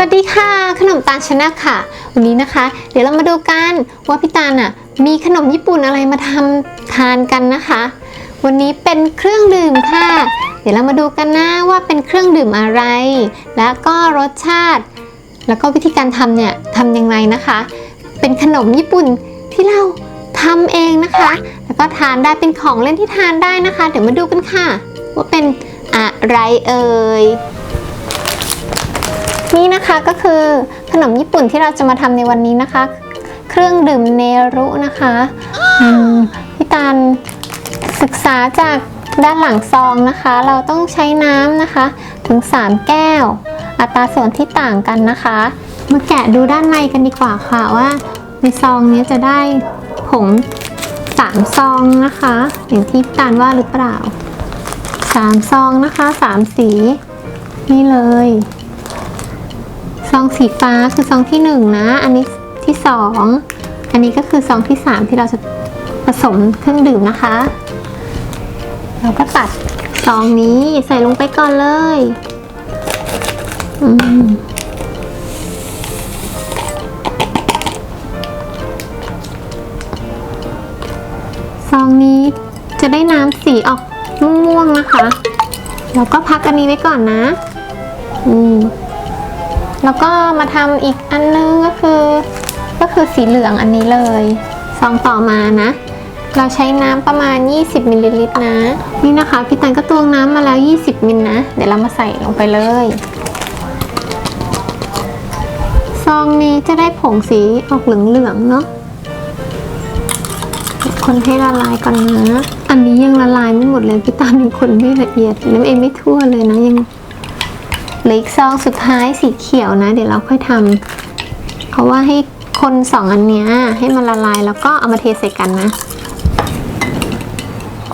สวัสดีค่ะ ขนมตาลชนะค่ะ วันนี้นะคะ เดี๋ยวเรามาดูกันว่าพี่ตาลอะมีขนมญี่ปุ่นอะไรมาทำทานกันนะคะ วันนี้เป็นเครื่องดื่มค่ะ เดี๋ยวเรามาดูกันนะว่าเป็นเครื่องดื่มอะไร แล้วก็รสชาติ แล้วก็วิธีการทำเนี่ยทำยังไงนะคะ เป็นขนมญี่ปุ่นที่เราทำเองนะคะ แล้วก็ทานได้เป็นของเล่นที่ทานได้นะคะ เดี๋ยวมาดูกันค่ะ ว่าเป็นอะไรเอ่ย นี่นะคะก็คือขนมญี่ปุ่นที่เราจะมาทำในวันนี้นะคะ เครื่องดื่มเนรุนะคะพี่ตาลศึกษาจากด้านหลังซองนะคะ เราต้องใช้น้ำนะคะ ถึง 3 แก้ว อัตราส่วนที่ต่างกันนะคะ มาแกะดูด้านในกันดีกว่าค่ะว่าในซองนี้จะได้ผง3ซองนะคะ อย่างที่พี่ตาลว่าหรือเปล่า3ซองนะคะ3สี นี่เลย สีฟ้าคือซองที่หนึ่งนะ อันนี้ที่สองอันนี้ก็คือซองที่สามที่เราจะผสมเครื่องดื่มนะคะ เราก็ตัดซองนี้ใส่ลงไปก่อนเลยซองนี้จะได้น้ำสีออกม่วงๆนะคะเราก็พักอันนี้ไว้ก่อนนะ อืม แล้วก็มาทำอีกอันนึงก็คือ ก็คือสีเหลืองอันนี้เลยซองต่อมานะ เราใช้น้ำประมาณ 20มิลลิลิตรนะ นี่นะคะพี่ตันก็ตวงน้ำมาแล้ว 20มิลนะ เดี๋ยวเรามาใส่ลงไปเลยซองนี้จะได้ผงสีออกเหลืองๆเนาะคนให้ละลายก่อนนะ อันนี้ยังละลายไม่หมดเลยพี่ตาลยังคนไม่ละเอียดน้ำเองไม่ทั่วเลยนะยัง หลืออีกซองสุดท้ายสีเขียวนะ เดี๋ยวเราค่อยทำเพราะว่าให้คนสองอันเนี้ยให้มันละลายแล้วก็เอามาเทใส่กันนะ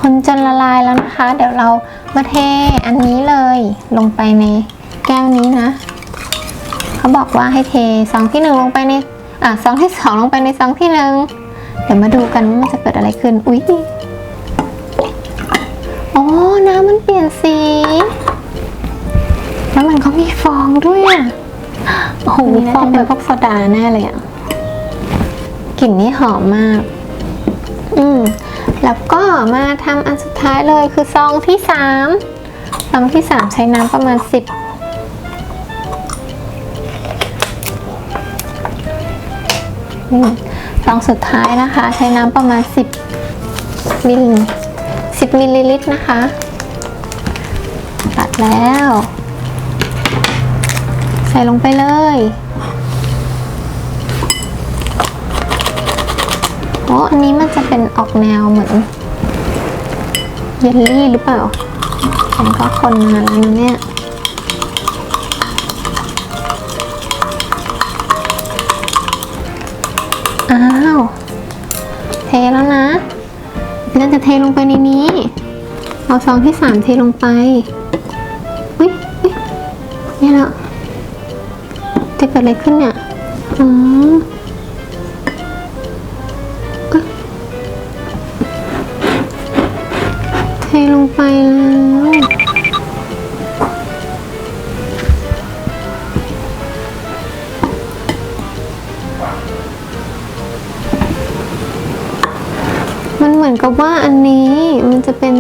คนจนละลายแล้วนะคะ เดี๋ยวเรามาเทอันนี้เลยลงไปในแก้วนี้นะ เขาบอกว่าให้เทซองที่หนึ่งลงไปในอะซองที่สองลงไปในซองที่หนึ่งเดี๋ยวมาดูกันว่ามันจะเกิดอะไรขึ้น อุ๊ย อ๋อ น้ำมันเปลี่ยนสี แล้วมันก็มีฟองด้วยอะโอ้โหฟองเป็นพวกโซดาแน่เลยอะกลิ่นนี่หอมมาก อืมแล้วก็มาทำอันสุดท้ายเลยคือซองที่สามซองที่สามใช้น้ำประมาณสิบอืมซองสุดท้ายนะคะ ใช้น้ำประมาณสิบมิลสิบมิลลิลิตรนะคะ ตัดแล้วใส่ลงไปเลยโอ้อันนี้มันจะเป็นออกแนวเหมือนเยลลี่หรือเปล่าผมก็คนนานแล้วนะเนี่ยอ้าว เทแล้วนะพี่นั่นจะเทลงไปในนี้ เอาซองที่สามเทลงไป อุ้ยอุ้ยนี่แล้ว จะเกิดอะไรขึ้นเนี่ยอ๋อเทลงไปแล้วมันเหมือนกับว่าอันนี้มันจะเป็น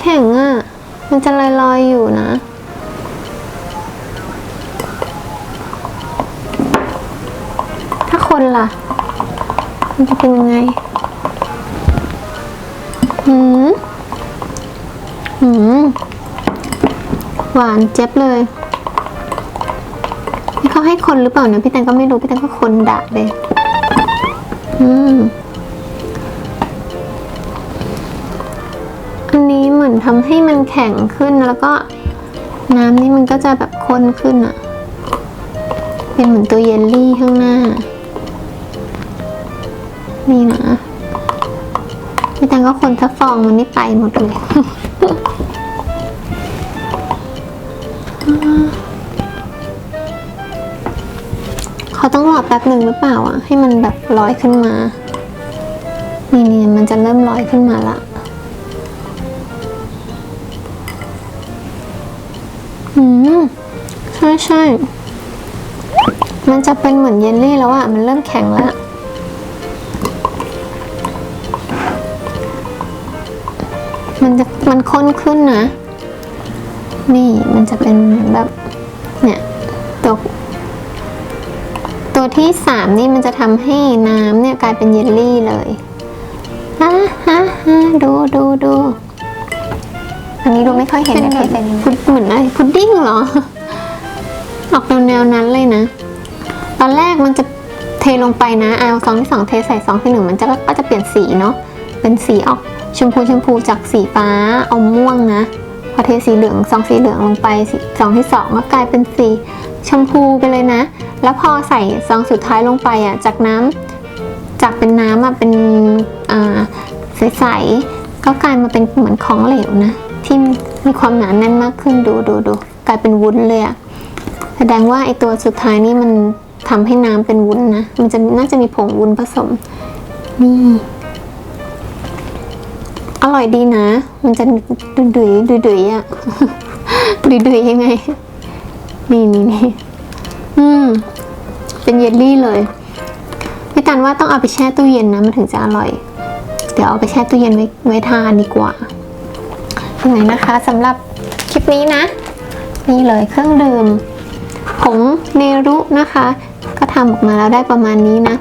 แข็งๆอะ มันจะลอยๆอยู่นะ ถ้าคนล่ะ มันจะเป็นยังไง หืม หืม หวานเจ็บเลยนี่เขาให้คนหรือเปล่าเนี่ยพี่แตงก็ไม่รู้ พี่แตงก็คนดะเลย อืม มือนทำให้มันแข็งขึ้นแล้วก็น้ำนี่มันก็จะแบบข้นขึ้นอะเป็นเหมือนตัวเยลลี่ข้างหน้า นี่นะพี่แตงก็คนถ้าฟองมันนี่ไปหมดเลยเขาต้องรอแป๊บหนึ่งหรือเปล่าอะ ให้มันแบบลอยขึ้นมา นี่นี่มันจะเริ่มลอยขึ้นมาละ ใช่ใช่ มันจะเป็นเหมือนเยลลี่แล้วอะมันเริ่มแข็งแล้วมันจะมันข้นขึ้นนะ นี่มันจะเป็นเหมือนแบบเนี่ยตัวตัวที่สามนี่มันจะทำให้น้ำเนี่ยกลายเป็นเยลลี่เลยฮ่าฮ่าฮ่าดูดูดู อันนี้ดูไม่ค่อยเห็นเป็นนะแบบเป็นพุดเหมือนอะไรพุดดิ้งเหรอ ออกแนวแนวๆนั้นเลยนะ ตอนแรกมันจะเทลงไปนะเอาซองที่สองเทใส่ซองที่หนึ่งมันจะก็จะเปลี่ยนสีเนาะ เป็นสีออกชมพูชมพูจากสีฟ้าเอาม่วงนะ พอเทสีเหลืองซองสีเหลืองลงไปสีซองที่สองก็กลายเป็นสีชมพูไปเลยนะ แล้วพอใส่ซองสุดท้ายลงไปอะจากน้ำจากเป็นน้ำอะเป็นอ่าใสๆก็กลายมาเป็นเหมือนของเหลวนะ ที่มีความหนาแน่นมากขึ้นดูดูดูกลายเป็นวุ้นเลยอะแสดงว่าไอตัวสุดท้ายนี่มันทำให้น้ำเป็นวุ้นนะ มันจะน่าจะมีผงวุ้นผสม นี่ อร่อยดีนะ มันจะดุยดุยดุยดุยอะดุยดุยยังไง นี่นี่นี่อืม เป็นเยลลี่เลย พี่ตันว่าต้องเอาไปแช่ตู้เย็นนะ มันถึงจะอร่อย เดี๋ยวเอาไปแช่ตู้เย็นไว้ไว้ทานดีกว่า ยังไงนะคะสำหรับคลิปนี้นะ นี่เลยเครื่องดื่มผงเนรุนะคะ ก็ทำออกมาแล้วได้ประมาณนี้นะ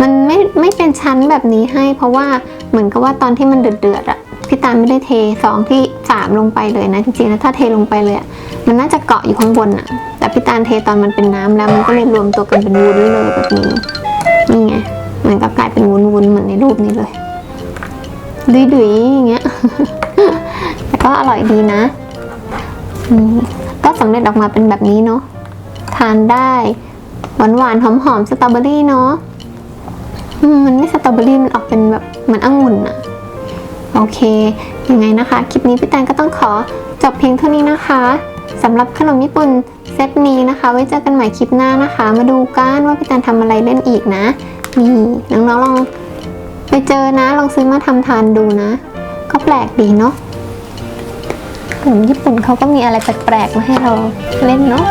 มันไม่ไม่เป็นชั้นแบบนี้ให้ เพราะว่าเหมือนกับว่าตอนที่มันเดือดเดือดอะพี่ตาลไม่ได้เทสองที่สามลงไปเลยนะจริงๆแล้วถ้าเทลงไปเลยอะมันน่าจะเกาะอยู่ข้างบนอะแต่พี่ตาลเทตอนมันเป็นน้ำแล้วมันก็เลยรวมตัวกันเป็นวุ้นเลยแบบนี้นี่ไงมันก็กลายเป็นวุ้นๆเหมือนในรูปนี้เลยดุยๆอย่างเงี้ย แต่ก็อร่อยดีนะก็สำเร็จออกมาเป็นแบบนี้เนาะทานได้หวานหวานๆหอมหอมๆสตรอเบอรี่เนาะมมันไม่สตรอเบอรี่มันออกเป็นแบบเหมือนองุ่นอะโอเค ยังไงนะคะ คลิปนี้พี่แตนก็ต้องขอจบเพียงเท่านี้นะคะสำหรับขนมญี่ปุ่นเซตนี้นะคะ ไว้เจอกันใหม่คลิปหน้านะคะ มาดูกันว่าพี่แตนทำอะไรเล่นอีกนะนี่น้องๆลองไปเจอนะ ลองซื้อมาทำทานดูนะ ก็แปลกดีเนาะ ขนมญี่ปุ่นเขาก็มีอะไรแปลกๆมาให้เราเล่นเนาะ